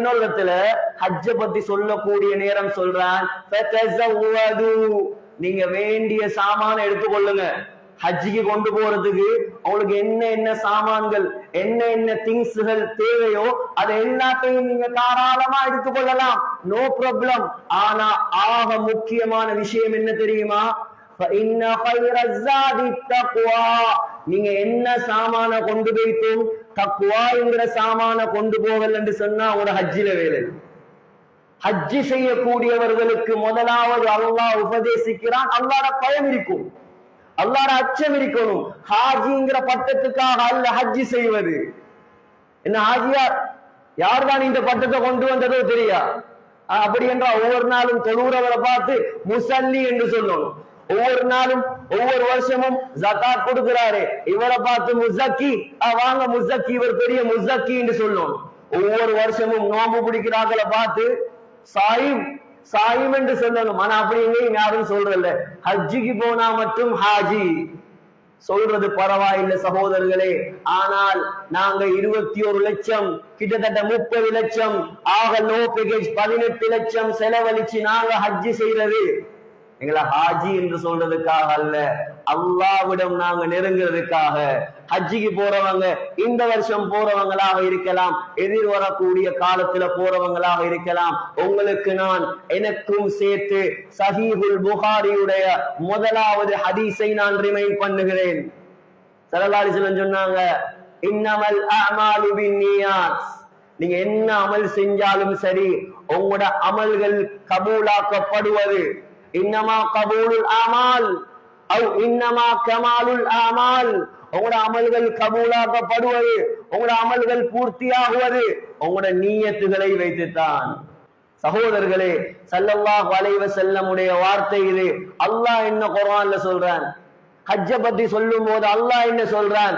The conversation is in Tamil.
இன்னொருத்துல ஹஜ்ஜ பத்தி சொல்லக்கூடிய நேரம் சொல்றான். நீங்க வேண்டிய சாமான எடுத்துக்கொள்ளுங்க. ஹஜ்ஜிக்கு கொண்டு போறதுக்கு அவங்களுக்கு என்ன என்ன சாமான்கள் என்ன என்ன திங்ஸ்கள் தேவையோ அது எல்லாத்தையும் நீங்க தாராளமா எடுத்துக்கொள்ளலாம். நோ ப்ராப்ளம் ஆனா ஆக முக்கியமான விஷயம் என்ன தெரியுமா? நீங்க என்ன சாமான கொண்டு போய்த்தும் தக்குவாங்கிற சாமான கொண்டு போகல என்று சொன்னா உங்களோட ஹஜ்ஜில வேலை ஹஜ்ஜி செய்யக்கூடியவர்களுக்கு முதலாவது அல்லாஹ் உபதேசிக்கிறான். அல்லாட பயம் இருக்கும். அல்லாட அச்சம் இருக்கணும். ஹாஜிங்கிற பட்டத்துக்காக அல்ல ஹஜ்ஜி செய்வது. என்ன ஹாஜியா? யார் தான் இந்த பட்டத்தை கொண்டு வந்ததோ தெரியா? அப்படி என்றால் ஒவ்வொரு நாளும் தொழுகிறவரை பார்த்து முசல்லி என்று சொல்லணும். ஒவ்வொரு நாளும் ஒவ்வொரு வருஷமும் ஜகாத் கொடுக்கிறாரு. இவரை பார்த்து முசக்கி வாங்க முசக்கி இவர் பெரிய முசக்கி என்று சொல்லும். ஒவ்வொரு வருஷமும் நோம்பு பிடிக்கிறார்களை பார்த்து சாயிம் சாயிம் என்று சொல்லணும். ஆனா அப்படி எங்கேயும் யாரும் சொல்றதில்ல. ஹஜ்ஜிக்கு போனா மட்டும் ஹாஜி. சொல்றது பரவாயில்லை சகோதரர்களே. ஆனால் நாங்க இருபத்தி ஒரு லட்சம் கிட்டத்தட்ட முப்பது லட்சம் ஆக லோ பேக்கேஜ் பதினெட்டு லட்சம் செலவழிச்சு நாங்க ஹஜ்ஜி செய்யறது. எங்களை ஹாஜி என்று சொல்றதுக்காக அல்ல. அல்லாவிடம் நாங்க நெருங்குறதுக்காக. ஹஜ்ஜிக்கு போறவங்க இந்த வருஷம் போறவங்களாக இருக்கலாம் எதிர் வரக்கூடிய காலத்துல போறவங்களாக இருக்கலாம். உங்களுக்கு நான் எனக்கும் சேர்த்து சஹீபுல் புகாரியுடைய முதலாவது ஹதீஸை நான் ரிமைண்ட் பண்ணுகிறேன். சரலாலிசன் சொன்னாங்க இன்னமல் அமாலு பின் நீங்க என்ன அமல் செஞ்சாலும் சரி உங்களோட அமல்கள் கபூலாக்கப்படுவது. இன்னமா கபூலுல் ஆமால் அவ் இன்னமா கமாலுல் ஆமால் உங்களோட அமல்கள் கபூலாக்கப்படுவது உங்களோட அமல்கள் பூர்த்தியாகுவது உங்களோட நீயத்துகளை வைத்துத்தான். சகோதரர்களே சல்லல்லாஹ் வளைவ செல்லமுடைய வார்த்தை இது. அல்லாஹ் என்ன குரான்ல சொல்றான்? ஹஜ்ஜ பத்தி சொல்லும் போது அல்லாஹ் என்ன சொல்றான்?